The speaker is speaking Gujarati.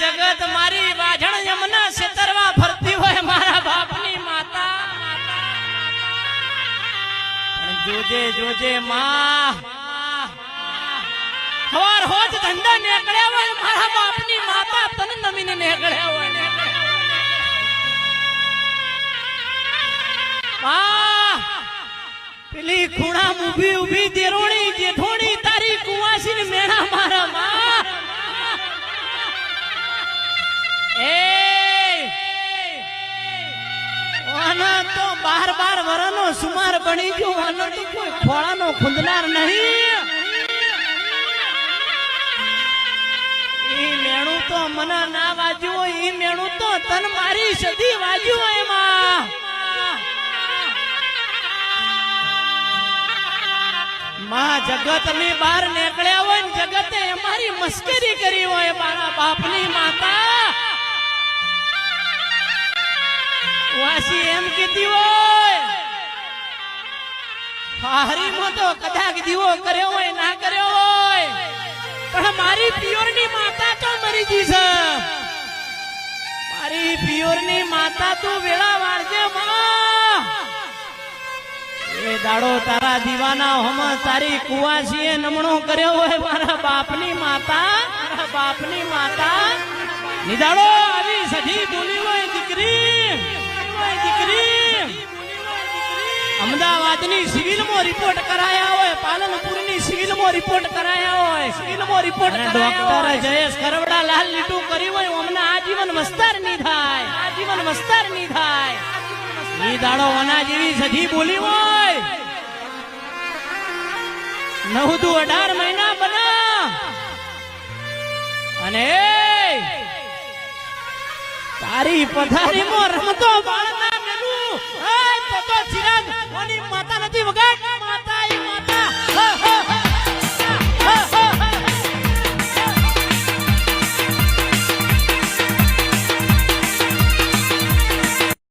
જગત મારી વાજણ યમના છેતરવા ફરતી હોય મારા બાપની માતા. જોજે જોજે માં. હવાર હોજ ધંધા નીકળ્યા હોય, મારા બાપની માતા તન નમીને નીકળ્યા હોય. પેલી ખૂણા ઊભી ઊભી દેરોણી સુમાર બની ગયો, આનો કોઈ ખોળાનો ખુંદનાર નહીં. ઈ મેણું તો મને ના વાજ્યું હોય ઈ મેણું તો તન મારી સદી વાજ્યું હોયમાં માં જગતની બહાર નીકળ્યા હોય ને જગતે અમારી મસ્કરી કરી હોય મારા બાપની માતા. વાસી એમ કીધી હોય હારીમાં તો કદાચ દીવો કર્યો હોય, ના કર્યો હોય. પણ મારી પિયોરની માતા તો મરી ગઈ છે. પિયોરની માતા તું વેળા વાળજે એ દાડો તારા દીવાના હોમ તારી કુવાસીએ નમણો કર્યો હોય, મારા બાપની માતા, મારા બાપની માતા. નિદાડો આવી સધી બોલી હોય દીકરી. અમદાવાદની સિવિલમાં રિપોર્ટ કરાયા હોય પાલનપુરની સિવિલમાં રિપોર્ટ કરાયા હોય સિવિલમાં રિપોર્ટ ડોક્ટર જયેશ કરવડા લાલ લીટું કર્યું હોય અમને આજીવન મસ્તર નહીં થાય આજીવન મસ્તર નહીં થાય. ઈ દાડો ઓના જેવી સધી બોલી હોય. નવ દુ અઢાર મહિના બના અને તારી પથારીમાં રમતો બાળના મેલું. એ મની માતા નથી વગર